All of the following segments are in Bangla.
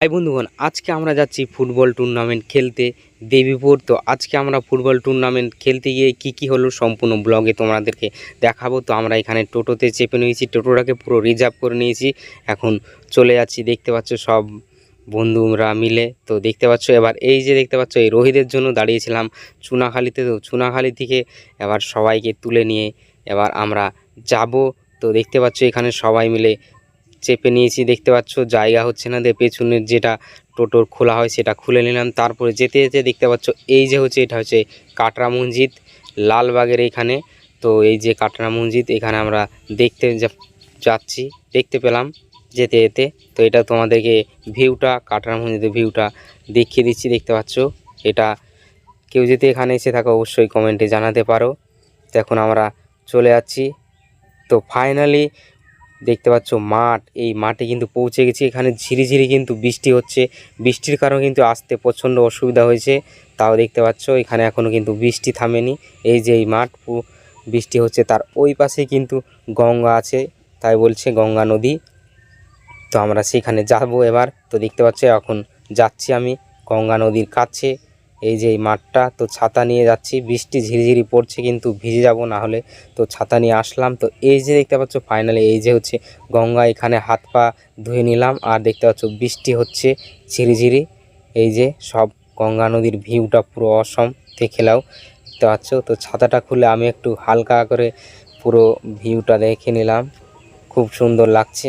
হাই বন্ধুগণ, আজকে আমরা যাচ্ছি ফুটবল টুর্নামেন্ট খেলতে দেবীপুর। তো আজকে আমরা ফুটবল টুর্নামেন্ট খেলতে গিয়ে কি কি হলো সম্পূর্ণ ব্লগে তোমাদেরকে দেখাবো। তো আমরা এখানে টোটোতে চেপে নিয়েছি, টোটোটাকে পুরো রিজার্ভ করে নিয়েছি। এখন চলে যাচ্ছি, দেখতে পাচ্ছ সব বন্ধুরা মিলে। তো দেখতে পাচ্ছ এবার এই যে দেখতে পাচ্ছ, এই রোহিতের জন্য দাঁড়িয়েছিলাম চুনাখালিতে। তো চুনাখালি থেকে এবার সবাইকে তুলে নিয়ে এবার আমরা যাব। তো দেখতে পাচ্ছ এখানে সবাই মিলে চেপে নিয়েছি, দেখতে পাচ্ছ, জায়গা হচ্ছে না, দিয়ে পেছনের যেটা টোটোর খোলা হয় সেটা খুলে নিলাম। তারপরে যেতে যেতে দেখতে পাচ্ছ, এই যে হচ্ছে, এটা হচ্ছে কাটরা মসজিদ, লালবাগের এখানে তো এই যে কাটরা মসজিদ, এখানে আমরা দেখতে যাচ্ছি, দেখতে পেলাম যেতে যেতে। তো এটা তোমাদেরকে ভিউটা কাটরা মসজিদের ভিউটা দেখিয়ে দিচ্ছি, দেখতে পাচ্ছ। এটা কেউ যদি এখানে এসে থাকো, অবশ্যই কমেন্টে জানাতে পারো। তো এখন আমরা চলে যাচ্ছি। তো ফাইনালি দেখতে পাচ্ছ মাঠ, এই মাঠে কিন্তু পৌঁছে গেছি। এখানে ঝিরিঝিরি কিন্তু বৃষ্টি হচ্ছে। বৃষ্টির কারণে কিন্তু আসতে প্রচণ্ড অসুবিধা হয়েছে। তাও দেখতে পাচ্ছ, এখানে এখনও কিন্তু বৃষ্টি থামেনি। এই যে এই মাঠ বৃষ্টি হচ্ছে। তার ওই পাশে কিন্তু গঙ্গা আছে, তাই বলছে গঙ্গা নদী। তো আমরা সেখানে যাব এবার। তো দেখতে পাচ্ছ, এখন যাচ্ছি আমি গঙ্গা নদীর কাছে। এই যে এই মাঠটা, তো ছাতা নিয়ে যাচ্ছি। বৃষ্টি ঝিরিঝিরি পড়ছে কিন্তু ভিজে যাব না হলে। তো ছাতা নিয়ে আসলাম। তো এই যে দেখতে পাচ্ছ ফাইনালি এই যে হচ্ছে গঙ্গা, এখানে হাত পা ধুয়ে নিলাম। আর দেখতে পাচ্ছ বৃষ্টি হচ্ছে ঝিরিঝিরি। এই যে সব গঙ্গা নদীর ভিউটা পুরো অসম দেখেলাও দেখতে পাচ্ছ? তো ছাতাটা খুলে আমি একটু হালকা করে পুরো ভিউটা দেখে নিলাম। খুব সুন্দর লাগছে।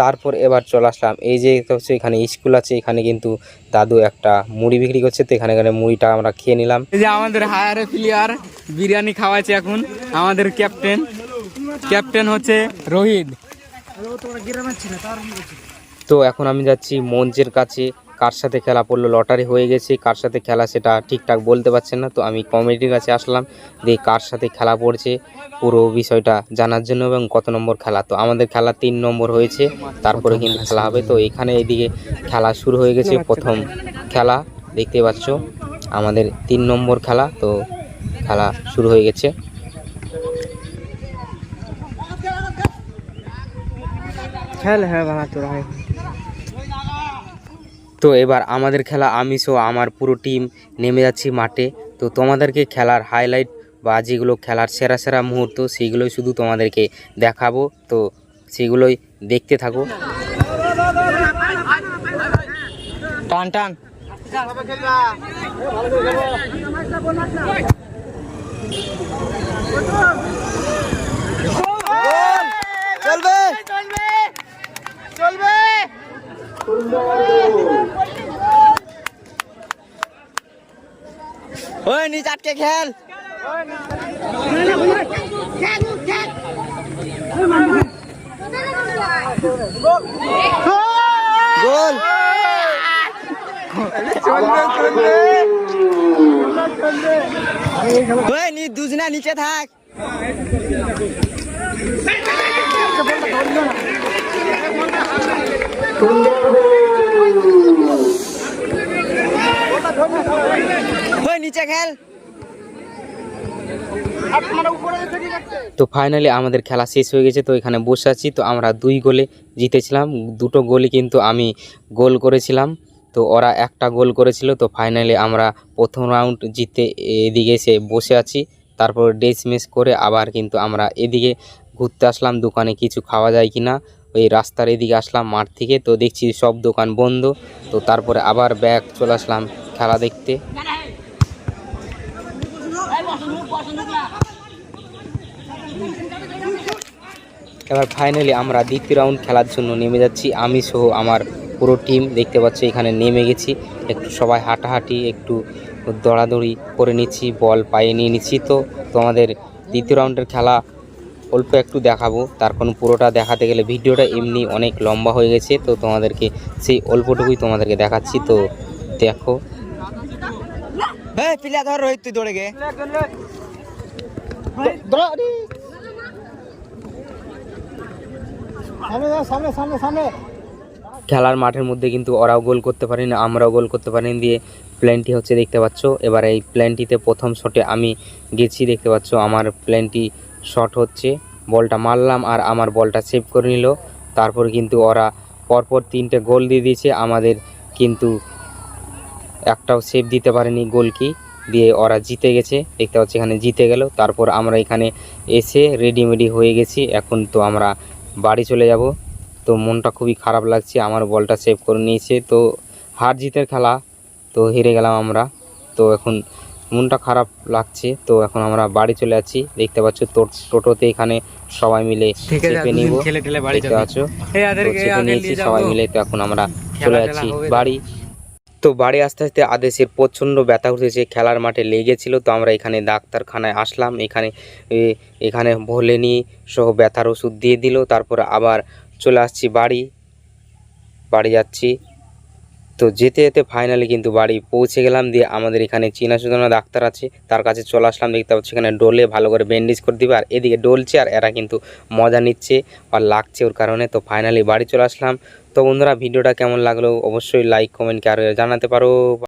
তারপর এবার চলে আসলাম। এই যে হচ্ছে এখানে স্কুল আছে এখানে কিন্তু দাদু একটা মুড়ি বিক্রি করছে তো এখানে এখানে মুড়িটা আমরা খেয়ে নিলাম। এই যে আমাদের হায়ার প্লেয়ার বিরিয়ানি খাওয়াচ্ছে এখন আমাদের ক্যাপ্টেন ক্যাপ্টেন হচ্ছে রোহিত। তো এখন আমি যাচ্ছি মঞ্চের কাছে। কার সাথে খেলা পড়ল, লটারি হয়ে গেছে, কার সাথে খেলা সেটা ঠিকঠাক বলতে পারছেন না, তো আমি কমিটির কাছে আসলাম, দিয়ে কার সাথে খেলা পড়ছে, পুরো বিষয়টা জানার জন্য এবং কত নম্বর খেলা। তো আমাদের খেলা তিন নম্বর হয়েছে, তারপরে কিন্তু খেলা হবে, তো এখানে এদিকে খেলা শুরু হয়ে গেছে, প্রথম খেলা, দেখতে পাচ্ছ, আমাদের তিন নম্বর খেলা, তো খেলা শুরু হয়ে গেছে। খেল হ্যাঁ বাবা তোরা তো এবার আমাদের খেলা আমি সহ আমার পুরো টিম নেমে যাচ্ছি মাঠে। তো তোমাদেরকে খেলার হাইলাইট বা যেগুলো খেলার সেরা সেরা মুহূর্ত সেইগুলোই শুধু তোমাদেরকে দেখাবো। তো সেগুলোই দেখতে থাকো। টান টান। চলবে। ওই নিচ আটকে খেল। গোল। ওই নি দুজনা নিচে থাক। ওই তো ফাইনালি আমাদের খেলা শেষ হয়ে গেছে, তো এখানে বসে আছি। তো আমরা দুই গোলে জিতেছিলাম। দুটো গোলই কিন্তু আমি গোল করেছিলাম। তো ওরা একটা গোল করেছিল, তো ফাইনালি আমরা প্রথম রাউন্ড জিতে এদিকে এসে বসে আছি। তারপর ড্রেস মেস করে আবার কিন্তু আমরা এদিকে ঘুরতে আসলাম। দোকানে কিছু খাওয়া যায় কি না ওই রাস্তার এদিকে আসলাম মাঠ থেকে। তো দেখছি সব দোকান বন্ধ। তো তারপরে আবার ব্যাগ চলে আসলাম। খেলা দেখতে। এবার ফাইনালি আমরা দ্বিতীয় রাউন্ড খেলার জন্য নেমে যাচ্ছি। আমি সহ আমার পুরো টিম দেখতে পাচ্ছি, এখানে নেমে গেছি। একটু সবাই হাঁটাহাঁটি, একটু দৌড়াদৌড়ি করে নিচ্ছি, বল পায়ে নিয়ে নিচ্ছি। তো তোমাদের দ্বিতীয় রাউন্ডের খেলা অল্প একটু দেখাবো। তার কোনো পুরোটা দেখাতে গেলে ভিডিওটা এমনি অনেক লম্বা হয়ে গেছে। তো তোমাদেরকে সেই অল্পটুকুই তোমাদেরকে দেখাচ্ছি। তো দেখো এই পিলা ধর রোহিত তুই দৌড়ে গে। সামনে সামনে সামনে। খেলার মাঠের মধ্যে কিন্তু ওরাও গোল করতে পারেনি আমরাও গোল করতে পারিনি দিয়ে প্ল্যানটি হচ্ছে দেখতে পাচ্ছ। এবার এই প্ল্যানটিতে প্রথম শটে আমি গেছি দেখতে পাচ্ছ আমার প্ল্যানটি শট হচ্ছে। বলটা মারলাম আর আমার বলটা সেভ করে নিল। তারপর কিন্তু ওরা পরপর তিনটে গোল দিয়ে দিয়েছে। আমাদের কিন্তু একটাও সেভ দিতে পারেনি গোল কি দিয়ে ওরা জিতে গেছে। দেখতে পাচ্ছি এখানে জিতে গেল। তারপর আমরা এখানে এসে রেডিমেডি হয়ে গেছি। এখন তো আমরা বাড়ি চলে যাব। তো মনটা খুবই খারাপ লাগছে। আমার বলটা সেভ করে নিয়েছে। তো হার জিতের খেলা তো হেরে গেলাম আমরা। তো এখন মনটা খারাপ লাগছে। তো এখন আমরা বাড়ি চলে যাচ্ছি। দেখতে পাচ্ছ টোটোতে এখানে সবাই মিলে চেপে নিব। দেখতে পাচ্ছ? চেপে নিয়েছি সবাই মিলে। তো এখন আমরা চলে যাচ্ছি বাড়ি। তো বাড়ি আস্তে আস্তে আদেশের প্রচণ্ড ব্যথা উঠেছে, খেলার মাঠে লেগেছিল, তো আমরা এখানে ডাক্তারখানায় আসলাম, এখানে এখানে ভোলেনি সহ ব্যথার ওষুধ দিয়ে দিল, তারপর আবার চলে আসছি বাড়ি বাড়ি যাচ্ছি। তো যেতে যেতে ফাইনালি কিন্তু বাড়ি পৌঁছে গেলাম, দিয়ে আমাদের এখানে চেনাশোনা ডাক্তার আছে, তার কাছে চলে আসলাম, দেখতে পাচ্ছি এখানে ডোলে ভালো করে ব্যান্ডেজ করে দিবে, আর এদিকে ডোলছে, আর এরা কিন্তু মজা নিচ্ছে আর লাগছে ওর কারণে, তো ফাইনালি বাড়ি চলে আসলাম। তো বন্ধুরা, ভিডিওটা কেমন লাগল? অবশ্যই লাইক কমেন্ট আর জানাতে পারো।